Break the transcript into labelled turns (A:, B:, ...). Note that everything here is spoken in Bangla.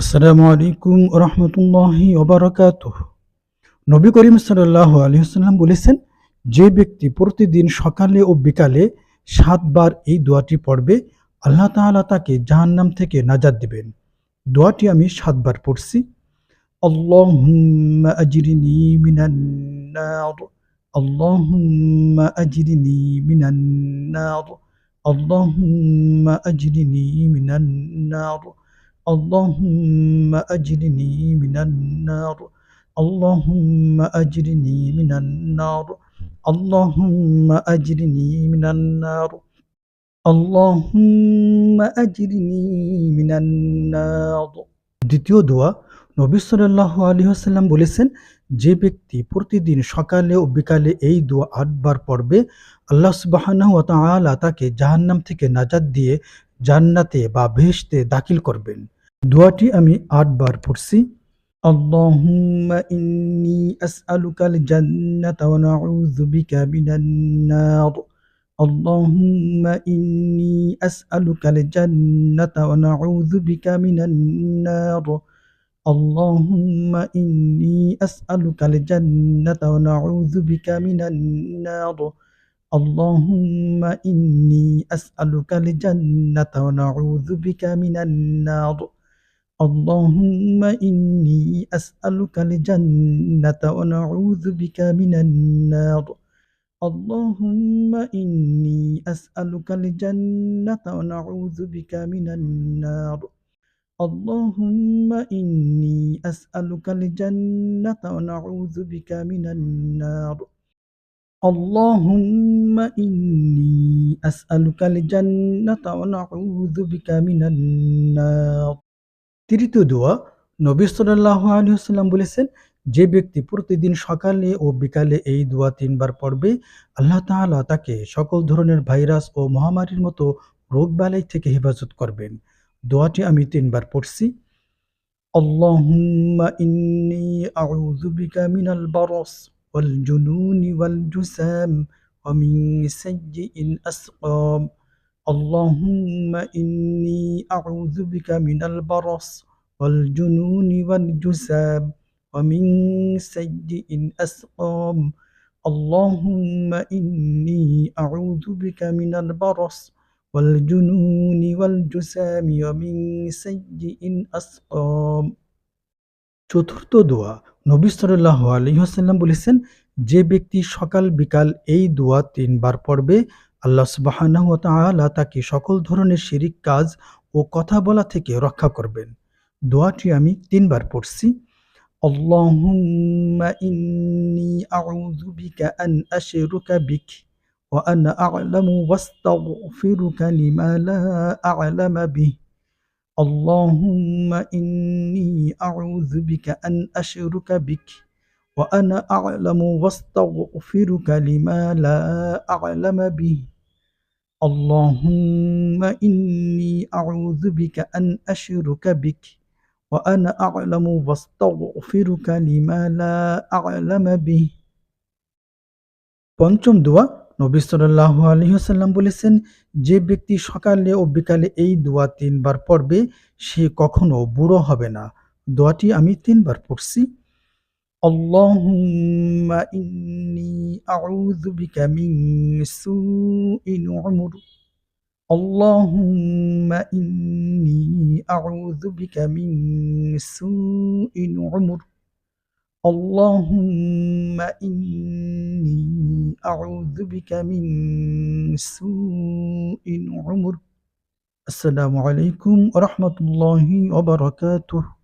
A: আসসালামু আলাইকুম রহমতুল্লাহি ওবরাকাতুহ। নবী করিম সাল্লাহ আলহিহাল্লাম বলেছেন, যে ব্যক্তি প্রতিদিন সকালে ও বিকালে সাতবার এই দোয়াটি পড়বে, আল্লাহ তাআলা তাকে জাহান্নাম থেকে নাজাত দেবেন। দোয়াটি আমি সাতবার পড়ছি। আল্লাহুম্মা আজরিনি اللهم أجرني من النار اللهم أجرني من النار اللهم أجرني من النار اللهم أجرني من النار দ্বিতীয় দোয়া নবী সাল্লাহ আলী আসাল্লাম বলেছেন যে ব্যক্তি প্রতিদিন সকালে ও বিকালে এই দোয়া আটবার পড়বে আল্লাহ সুবাহানাহু ওয়া তাআলা তাকে জাহান্নাম থেকে নাজাত দিয়ে জান্নাতে বা ভেস্তে দাখিল করবেন দোয়াটি আমি আটবার পড়ছি اللهم إني أسألك الجنة ونعوذ بك من النار اللهم إني أسألك الجنة ونعوذ بك من النار اللهم إني أسألك الجنة ونعوذ بك من النار اللهم إني أسألك الجنة ونعوذ بك من النار اللهم إني أسألك الجنة ونعوذ بك من النار. اللهم إني أسألك الجنة ونعوذ بك من النار. اللهم إني أسألك الجنة ونعوذ بك من النار. اللهم إني أسألك الجنة ونعوذ بك من النار. তৃতীয় দোয়া নবী সাল্লাহ আলহিহাল্লাম বলেছেন যে ব্যক্তি প্রতিদিন সকালে ও বিকালে এই দোয়া তিনবার পড়বে আল্লাহ তাআলা তাকে সকল ধরনের ভাইরাস ও মহামারীর মতো রোগ বালাই থেকে হেফাজত করবেন দোয়াটি আমি তিনবার পড়ছি اللهم إني أعوذ بك من البرص والجنون والجسام ومن سيء الأسقام اللهم إني أعوذ بك من البرص والجنون والجسام ومن سيء الأسقام اللهم إني أعوذ بك من البرص والجنون والجسام ومن سيء الأسقام চতুর্থ দোয়া নবী সাল্লাহ আলহিহাসাল্লাম বলেছেন যে ব্যক্তি সকাল বিকাল এই দোয়া তিনবার পড়বে আল্লাহ সুবাহানাহু ওয়া তাআলা তাকে সকল ধরনের শিরিক কাজ ও কথা বলা থেকে রক্ষা করবেন দোয়াটি আমি তিনবার পড়ছি اللهم إني أعوذ بك أن أشرك بك وأنا أعلم واستغفرك لما لا أعلم به اللهم إني أعوذ بك أن أشرك بك وأنا أعلم واستغفرك لما لا أعلم به اللهم إني أعوذ بك أن أشرك بك وأنا أعلم واستغفرك لما لا أعلم به পঞ্চম দোয়া নবী সাল্লাহ আলহিহাল্লাম বলেছেন যে ব্যক্তি সকালে ও বিকালে এই দোয়া তিনবার পড়বে সে কখনো বুড়ো হবে না দোয়াটি আমি তিনবার পড়ছি اللهم إني أعوذ بك من سوء العمر. اللهم إني أعوذ بك من سوء العمر. اللهم إني أعوذ بك من سوء العمر. السلام عليكم ورحمة الله وبركاته.